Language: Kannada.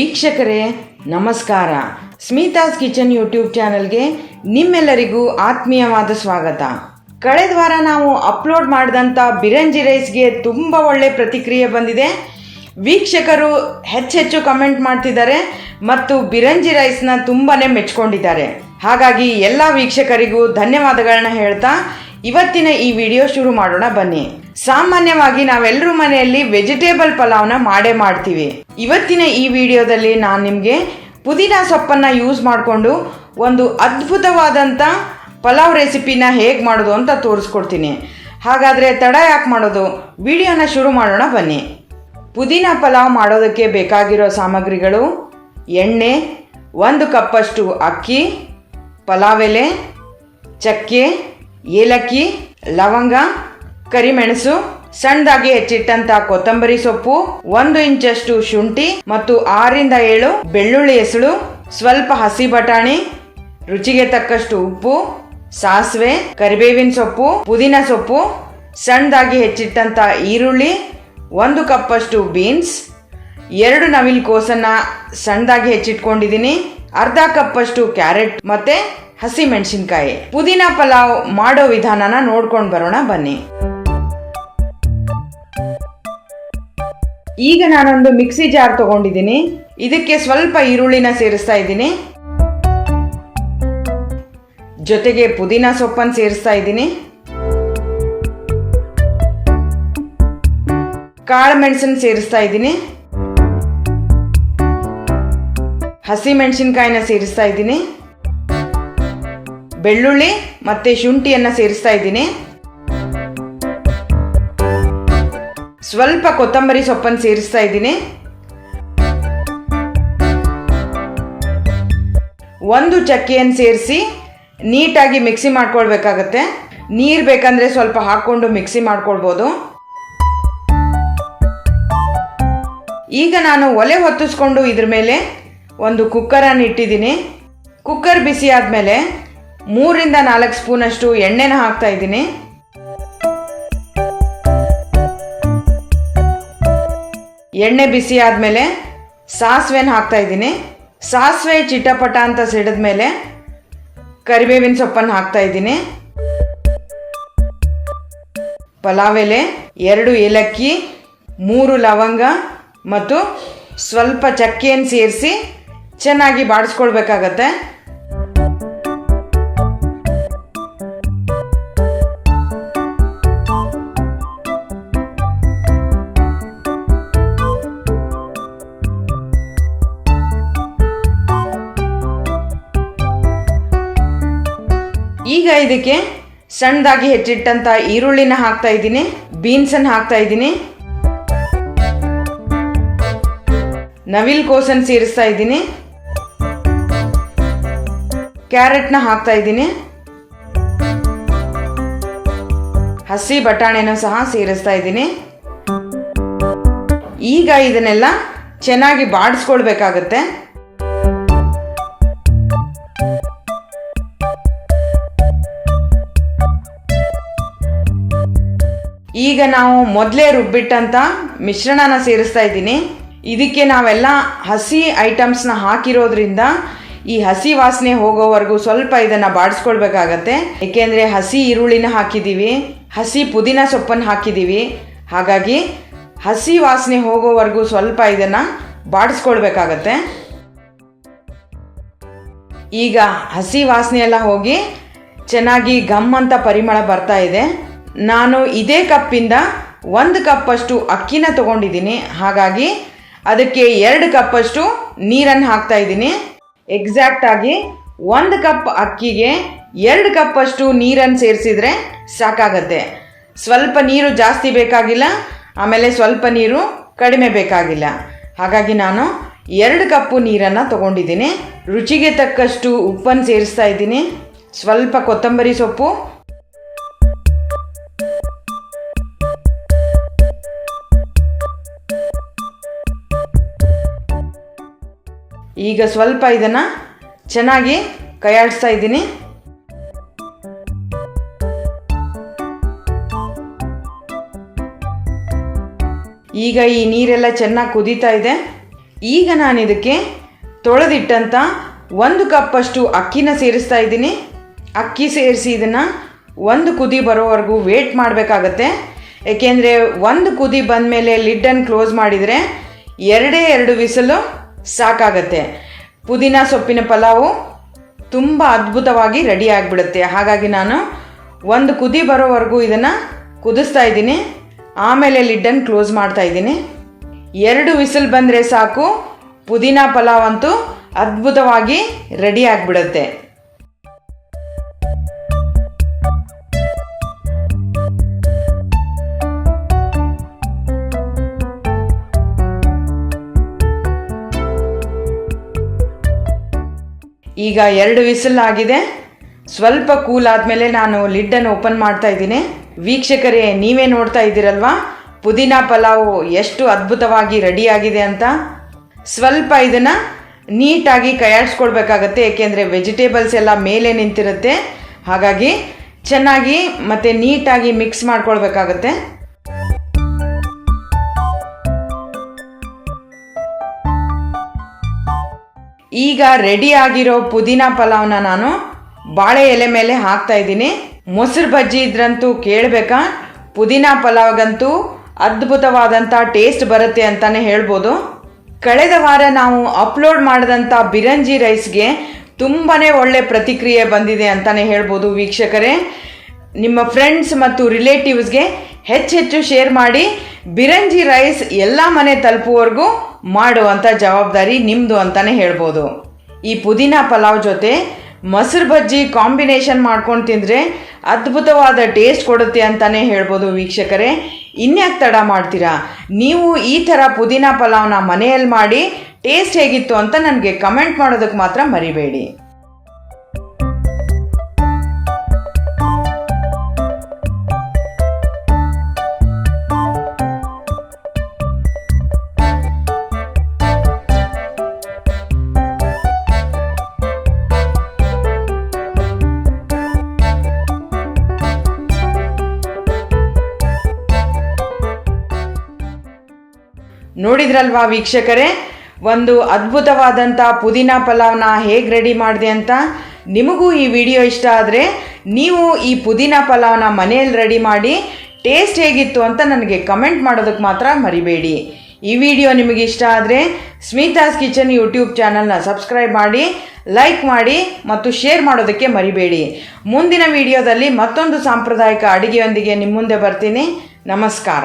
ವೀಕ್ಷಕರೇ, ನಮಸ್ಕಾರ. ಸ್ಮಿತಾಸ್ ಕಿಚನ್ ಯೂಟ್ಯೂಬ್ ಚಾನಲ್ಗೆ ನಿಮ್ಮೆಲ್ಲರಿಗೂ ಆತ್ಮೀಯವಾದ ಸ್ವಾಗತ. ಕಳೆದ ವಾರ ನಾವು ಅಪ್ಲೋಡ್ ಮಾಡಿದಂಥ ಬಿರಂಜಿ ರೈಸ್ಗೆ ತುಂಬ ಒಳ್ಳೆ ಪ್ರತಿಕ್ರಿಯೆ ಬಂದಿದೆ. ವೀಕ್ಷಕರು ಹೆಚ್ಚೆಚ್ಚು ಕಮೆಂಟ್ ಮಾಡ್ತಿದ್ದಾರೆ ಮತ್ತು ಬಿರಂಜಿ ರೈಸ್ನ ತುಂಬಾ ಮೆಚ್ಕೊಂಡಿದ್ದಾರೆ. ಹಾಗಾಗಿ ಎಲ್ಲ ವೀಕ್ಷಕರಿಗೂ ಧನ್ಯವಾದಗಳನ್ನ ಹೇಳ್ತಾ ಇವತ್ತಿನ ಈ ವಿಡಿಯೋ ಶುರು ಮಾಡೋಣ ಬನ್ನಿ. ಸಾಮಾನ್ಯವಾಗಿ ನಾವೆಲ್ಲರೂ ಮನೆಯಲ್ಲಿ ವೆಜಿಟೇಬಲ್ ಪಲಾವ್ನ ಮಾಡೇ ಮಾಡ್ತೀವಿ. ಇವತ್ತಿನ ಈ ವಿಡಿಯೋದಲ್ಲಿ ನಾನು ನಿಮಗೆ ಪುದೀನ ಸೊಪ್ಪನ್ನು ಯೂಸ್ ಮಾಡಿಕೊಂಡು ಒಂದು ಅದ್ಭುತವಾದಂಥ ಪಲಾವ್ ರೆಸಿಪಿನ ಹೇಗೆ ಮಾಡೋದು ಅಂತ ತೋರಿಸ್ಕೊಡ್ತೀನಿ. ಹಾಗಾದರೆ ತಡ ಯಾಕೆ ಮಾಡೋದು? ವಿಡಿಯೋನ ಶುರು ಮಾಡೋಣ, ಬನ್ನಿ. ಪುದೀನ ಪಲಾವ್ ಮಾಡೋದಕ್ಕೆ ಬೇಕಾಗಿರೋ ಸಾಮಗ್ರಿಗಳು ಎಣ್ಣೆ, ಒಂದು ಕಪ್ಪಷ್ಟು ಅಕ್ಕಿ, ಪಲಾವ್ ಎಲೆ, ಚಕ್ಕೆ, ಏಲಕ್ಕಿ, ಲವಂಗ ಕರಿಮೆಣಸು, ಸಣ್ಣದಾಗಿ ಹೆಚ್ಚಿಟ್ಟಂತ ಕೊತ್ತಂಬರಿ ಸೊಪ್ಪು, ಒಂದು ಇಂಚಷ್ಟು ಶುಂಠಿ ಮತ್ತು ಆರಿಂದ ಏಳು ಬೆಳ್ಳುಳ್ಳಿ ಹೆಸಳು, ಸ್ವಲ್ಪ ಹಸಿ ಬಟಾಣಿ, ರುಚಿಗೆ ತಕ್ಕಷ್ಟು ಉಪ್ಪು, ಸಾಸಿವೆ, ಕರಿಬೇವಿನ ಸೊಪ್ಪು, ಪುದೀನ ಸೊಪ್ಪು, ಸಣ್ಣದಾಗಿ ಹೆಚ್ಚಿಟ್ಟಂತ ಈರುಳ್ಳಿ, ಒಂದು ಕಪ್ಪಷ್ಟು ಬೀನ್ಸ್, ಎರಡು ನವಿಲ್ ಕೋಸನ್ನ ಸಣ್ಣದಾಗಿ ಹೆಚ್ಚಿಟ್ಕೊಂಡಿದ್ದೀನಿ, ಅರ್ಧ ಕಪ್ಪಷ್ಟು ಕ್ಯಾರೆಟ್ ಮತ್ತೆ ಹಸಿ ಮೆಣಸಿನ್ಕಾಯಿ. ಪುದೀನ ಪಲಾವ್ ಮಾಡೋ ವಿಧಾನನ ನೋಡ್ಕೊಂಡು ಬರೋಣ ಬನ್ನಿ. ಈಗ ನಾನೊಂದು ಮಿಕ್ಸಿ ಜಾರ್ ತಗೊಂಡಿದ್ದೀನಿ. ಇದಕ್ಕೆ ಸ್ವಲ್ಪ ಈರುಳ್ಳಿನ ಸೇರಿಸ್ತಾ ಇದ್ದೀನಿ. ಜೊತೆಗೆ ಪುದೀನ ಸೊಪ್ಪನ್ನು ಸೇರಿಸ್ತಾ ಇದ್ದೀನಿ. ಕಾಳು ಮೆಣಸನ್ನು ಸೇರಿಸ್ತಾ ಇದ್ದೀನಿ. ಹಸಿ ಮೆಣಸಿನ್ಕಾಯಿನ ಸೇರಿಸ್ತಾ ಇದ್ದೀನಿ. ಬೆಳ್ಳುಳ್ಳಿ ಮತ್ತೆ ಶುಂಠಿಯನ್ನ ಸೇರಿಸ್ತಾ ಇದ್ದೀನಿ. ಸ್ವಲ್ಪ ಕೊತ್ತಂಬರಿ ಸೊಪ್ಪನ್ನು ಸೇರಿಸ್ತಾ ಇದ್ದೀನಿ. ಒಂದು ಚಕ್ಕೆಯನ್ನು ಸೇರಿಸಿ ನೀಟಾಗಿ ಮಿಕ್ಸಿ ಮಾಡ್ಕೊಳ್ಬೇಕಾಗತ್ತೆ. ನೀರು ಬೇಕಂದರೆ ಸ್ವಲ್ಪ ಹಾಕ್ಕೊಂಡು ಮಿಕ್ಸಿ ಮಾಡ್ಕೊಳ್ಬೋದು. ಈಗ ನಾನು ಒಲೆ ಹೊತ್ತಿಸ್ಕೊಂಡು ಇದ್ರ ಮೇಲೆ ಒಂದು ಕುಕ್ಕರನ್ನು ಇಟ್ಟಿದ್ದೀನಿ. ಕುಕ್ಕರ್ ಬಿಸಿ ಆದಮೇಲೆ ಮೂರಿಂದ ನಾಲ್ಕು ಸ್ಪೂನಷ್ಟು ಎಣ್ಣೆನ ಹಾಕ್ತಾ ಇದ್ದೀನಿ. ಎಣ್ಣೆ ಬಿಸಿ ಆದಮೇಲೆ ಸಾಸಿವೆನ ಹಾಕ್ತಾ ಇದ್ದೀನಿ. ಸಾಸಿವೆ ಚಿಟಪಟ ಅಂತ ಸಿಡಿದ ಮೇಲೆ ಕರಿಬೇವಿನ ಸೊಪ್ಪನ್ನು ಹಾಕ್ತಾ ಇದ್ದೀನಿ. ಪಲಾವ್ ಎಲೆ, ಎರಡು ಏಲಕ್ಕಿ, ಮೂರು ಲವಂಗ ಮತ್ತು ಸ್ವಲ್ಪ ಚಕ್ಕೆಯನ್ನು ಸೇರಿಸಿ ಚೆನ್ನಾಗಿ ಬಾಡಿಸ್ಕೊಳ್ಬೇಕಾಗತ್ತೆ. ಇದಕ್ಕೆ ಸಣ್ಣದಾಗಿ ಹೆಚ್ಚಿಟ್ಟಂತ ಈರುಳ್ಳಿನ ಹಾಕ್ತಾ ಇದ್ದೀನಿ, ಬೀನ್ಸನ್ನು ಹಾಕ್ತಾ ಇದ್ದೀನಿ. ನವಿಲ್ ಕೋಸನ್ ಸೇರಿಸ್ತಾ ಇದ್ದೀನಿ. ಕ್ಯಾರೆಟ್ನ ಹಾಕ್ತಾ ಇದ್ದೀನಿ. ಹಸಿ ಬಟಾಣೆನೂ ಸಹ ಸೇರಿಸ್ತಾ ಇದ್ದೀನಿ. ಈಗ ಇದನ್ನೆಲ್ಲ ಚೆನ್ನಾಗಿ ಬಾಡಿಸ್ಕೊಳ್ಬೇಕಾಗತ್ತೆ. ಈಗ ನಾವು ಮೊದಲೇ ರುಬ್ಬಿಟ್ಟಂಥ ಮಿಶ್ರಣನ ಸೇರಿಸ್ತಾ ಇದ್ದೀನಿ. ಇದಕ್ಕೆ ನಾವೆಲ್ಲ ಹಸಿ ಐಟಮ್ಸ್ನ ಹಾಕಿರೋದ್ರಿಂದ ಈ ಹಸಿ ವಾಸನೆ ಹೋಗೋವರೆಗೂ ಸ್ವಲ್ಪ ಇದನ್ನು ಬಾಡಿಸ್ಕೊಳ್ಬೇಕಾಗತ್ತೆ. ಏಕೆಂದರೆ ಹಸಿ ಈರುಳ್ಳಿನ ಹಾಕಿದ್ದೀವಿ ಹಸಿ ಪುದೀನ ಸೊಪ್ಪನ್ನು ಹಾಕಿದ್ದೀವಿ ಹಾಗಾಗಿ ಹಸಿ ವಾಸನೆ ಹೋಗೋವರೆಗೂ ಸ್ವಲ್ಪ ಇದನ್ನು ಬಾಡಿಸ್ಕೊಳ್ಬೇಕಾಗತ್ತೆ. ಈಗ ಹಸಿ ವಾಸನೆ ಎಲ್ಲ ಹೋಗಿ ಚೆನ್ನಾಗಿ ಗಮ್ ಅಂತ ಪರಿಮಳ ಬರ್ತಾ ಇದೆ. ನಾನು ಇದೇ ಕಪ್ಪಿಂದ ಒಂದು ಕಪ್ಪಷ್ಟು ಅಕ್ಕಿನ ತಗೊಂಡಿದ್ದೀನಿ. ಹಾಗಾಗಿ ಅದಕ್ಕೆ ಎರಡು ಕಪ್ಪಷ್ಟು ನೀರನ್ನು ಹಾಕ್ತಾ ಇದ್ದೀನಿ. ಎಕ್ಸಾಕ್ಟಾಗಿ ಒಂದು ಕಪ್ ಅಕ್ಕಿಗೆ ಎರಡು ಕಪ್ಪಷ್ಟು ನೀರನ್ನು ಸೇರಿಸಿದ್ರೆ ಸಾಕಾಗತ್ತೆ. ಸ್ವಲ್ಪ ನೀರು ಜಾಸ್ತಿ ಬೇಕಾಗಿಲ್ಲ, ಆಮೇಲೆ ಸ್ವಲ್ಪ ನೀರು ಕಡಿಮೆ ಬೇಕಾಗಿಲ್ಲ. ಹಾಗಾಗಿ ನಾನು ಎರಡು ಕಪ್ಪು ನೀರನ್ನು ತಗೊಂಡಿದ್ದೀನಿ. ರುಚಿಗೆ ತಕ್ಕಷ್ಟು ಉಪ್ಪನ್ನು ಸೇರಿಸ್ತಾ ಇದ್ದೀನಿ. ಸ್ವಲ್ಪ ಕೊತ್ತಂಬರಿ ಸೊಪ್ಪು ಈಗ ಸ್ವಲ್ಪ ಇದನ್ನು ಚೆನ್ನಾಗಿ ಕೈಯಾಡಿಸ್ತಾ ಇದ್ದೀನಿ. ಈಗ ಈ ನೀರೆಲ್ಲ ಚೆನ್ನಾಗಿ ಕುದೀತಾ ಇದೆ. ಈಗ ನಾನು ಇದಕ್ಕೆ ತೊಳೆದಿಟ್ಟಂಥ ಒಂದು ಕಪ್ಪಷ್ಟು ಅಕ್ಕಿನ ಸೇರಿಸ್ತಾ ಇದ್ದೀನಿ. ಅಕ್ಕಿ ಸೇರಿಸಿ ಇದನ್ನು ಒಂದು ಕುದಿ ಬರೋವರೆಗೂ ವೇಟ್ ಮಾಡಬೇಕಾಗತ್ತೆ. ಏಕೆಂದರೆ ಒಂದು ಕುದಿ ಬಂದಮೇಲೆ ಲಿಡ್ಡನ್ನು ಕ್ಲೋಸ್ ಮಾಡಿದರೆ ಎರಡೇ ಎರಡು ವಿಸಲು ಸಾಕಾಗತ್ತೆ. ಪುದೀನ ಸೊಪ್ಪಿನ ಪಲಾವು ತುಂಬ ಅದ್ಭುತವಾಗಿ ರೆಡಿ ಆಗಿಬಿಡುತ್ತೆ. ಹಾಗಾಗಿ ನಾನು ಒಂದು ಕುದಿ ಬರೋವರೆಗೂ ಇದನ್ನು ಕುದಿಸ್ತಾ ಇದ್ದೀನಿ. ಆಮೇಲೆ ಲಿಡ್ಡನ್ನು ಕ್ಲೋಸ್ ಮಾಡ್ತಾ ಇದ್ದೀನಿ. ಎರಡು ವಿಸಿಲ್ ಬಂದರೆ ಸಾಕು. ಪುದೀನ ಪಲಾವ್ ಅಂತೂ ಅದ್ಭುತವಾಗಿ ರೆಡಿ ಆಗಿಬಿಡುತ್ತೆ. ಈಗ ಎರಡು ವಿಸಿಲ್ ಆಗಿದೆ ಸ್ವಲ್ಪ ಕೂಲ್ ಆದಮೇಲೆ ನಾನು ಲಿಡ್ಡನ್ನು ಓಪನ್ ಮಾಡ್ತಾ ಇದ್ದೀನಿ. ವೀಕ್ಷಕರೇ, ನೀವೇ ನೋಡ್ತಾ ಇದ್ದೀರಲ್ವಾ? ಪುದೀನ ಪಲಾವು ಎಷ್ಟು ಅದ್ಭುತವಾಗಿ ರೆಡಿಯಾಗಿದೆ ಅಂತ. ಸ್ವಲ್ಪ ಇದನ್ನು ನೀಟಾಗಿ ಕೈಯಾಡಿಸ್ಕೊಳ್ಬೇಕಾಗತ್ತೆ ಏಕೆಂದರೆ ವೆಜಿಟೇಬಲ್ಸ್ ಎಲ್ಲ ಮೇಲೆ ನಿಂತಿರುತ್ತೆ. ಹಾಗಾಗಿ ಚೆನ್ನಾಗಿ ಮತ್ತು ನೀಟಾಗಿ ಮಿಕ್ಸ್ ಮಾಡ್ಕೊಳ್ಬೇಕಾಗತ್ತೆ. ಈಗ ರೆಡಿ ಆಗಿರೋ ಪುದೀನ ಪಲಾವ್ನ ನಾನು ಬಾಳೆ ಎಲೆ ಮೇಲೆ ಹಾಕ್ತಾ ಇದ್ದೀನಿ. ಮೊಸರು ಬಜ್ಜಿ ಇದ್ರಂತೂ ಕೇಳಬೇಕಾ? ಪುದೀನ ಪಲಾವ್ಗಂತೂ ಅದ್ಭುತವಾದಂಥ ಟೇಸ್ಟ್ ಬರುತ್ತೆ ಅಂತಲೇ ಹೇಳ್ಬೋದು. ಕಳೆದ ವಾರ ನಾವು ಅಪ್ಲೋಡ್ ಮಾಡಿದಂಥ ಬಿರಂಜಿ ರೈಸ್ಗೆ ತುಂಬಾ ಒಳ್ಳೆ ಪ್ರತಿಕ್ರಿಯೆ ಬಂದಿದೆ ಅಂತಲೇ ಹೇಳ್ಬೋದು ವೀಕ್ಷಕರೇ. ನಿಮ್ಮ ಫ್ರೆಂಡ್ಸ್ ಮತ್ತು ರಿಲೇಟಿವ್ಸ್ಗೆ ಹೆಚ್ಚೆಚ್ಚು ಶೇರ್ ಮಾಡಿ ಬಿರಂಜಿ ರೈಸ್ ಎಲ್ಲ ಮನೆ ತಲುಪುವವರೆಗೂ ಮಾಡುವಂಥ ಜವಾಬ್ದಾರಿ ನಿಮ್ಮದು ಅಂತಲೇ ಹೇಳ್ಬೋದು. ಈ ಪುದೀನ ಪಲಾವ್ ಜೊತೆ ಮೊಸರು ಬಜ್ಜಿ ಕಾಂಬಿನೇಷನ್ ಮಾಡ್ಕೊಂಡು ತಿಂದರೆ ಅದ್ಭುತವಾದ ಟೇಸ್ಟ್ ಕೊಡುತ್ತೆ ಅಂತಲೇ ಹೇಳ್ಬೋದು ವೀಕ್ಷಕರೇ. ಇನ್ಯಾಕೆ ತಡ ಮಾಡ್ತೀರಾ? ನೀವು ಈ ಥರ ಪುದೀನ ಪಲಾವ್ನ ಮನೆಯಲ್ಲಿ ಮಾಡಿ ಟೇಸ್ಟ್ ಹೇಗಿತ್ತು ಅಂತ ನನಗೆ ಕಮೆಂಟ್ ಮಾಡೋದಕ್ಕೆ ಮಾತ್ರ ಮರಿಬೇಡಿ. ನೋಡಿದ್ರಲ್ವಾ ವೀಕ್ಷಕರೇ? ಒಂದು ಅದ್ಭುತವಾದಂಥ ಪುದೀನ ಪಲಾವ್ನ ಹೇಗೆ ರೆಡಿ ಮಾಡಿದೆ ಅಂತ ನಿಮಗೂ ಈ ವಿಡಿಯೋ ಇಷ್ಟ ಆದರೆ ನೀವು ಈ ಪುದೀನ ಪಲಾವ್ನ ಮನೆಯಲ್ಲಿ ರೆಡಿ ಮಾಡಿ ಟೇಸ್ಟ್ ಹೇಗಿತ್ತು ಅಂತ ನನಗೆ ಕಮೆಂಟ್ ಮಾಡೋದಕ್ಕೆ ಮಾತ್ರ ಮರಿಬೇಡಿ. ಈ ವಿಡಿಯೋ ನಿಮಗೆ ಇಷ್ಟ ಆದರೆ ಸ್ಮಿತಾಸ್ ಕಿಚನ್ ಯೂಟ್ಯೂಬ್ ಚಾನಲ್ನ ಸಬ್ಸ್ಕ್ರೈಬ್ ಮಾಡಿ, ಲೈಕ್ ಮಾಡಿ ಮತ್ತು ಶೇರ್ ಮಾಡೋದಕ್ಕೆ ಮರಿಬೇಡಿ. ಮುಂದಿನ ವಿಡಿಯೋದಲ್ಲಿ ಮತ್ತೊಂದು ಸಾಂಪ್ರದಾಯಿಕ ಅಡುಗೆಯೊಂದಿಗೆ ನಿಮ್ಮ ಮುಂದೆ ಬರ್ತೀನಿ. ನಮಸ್ಕಾರ.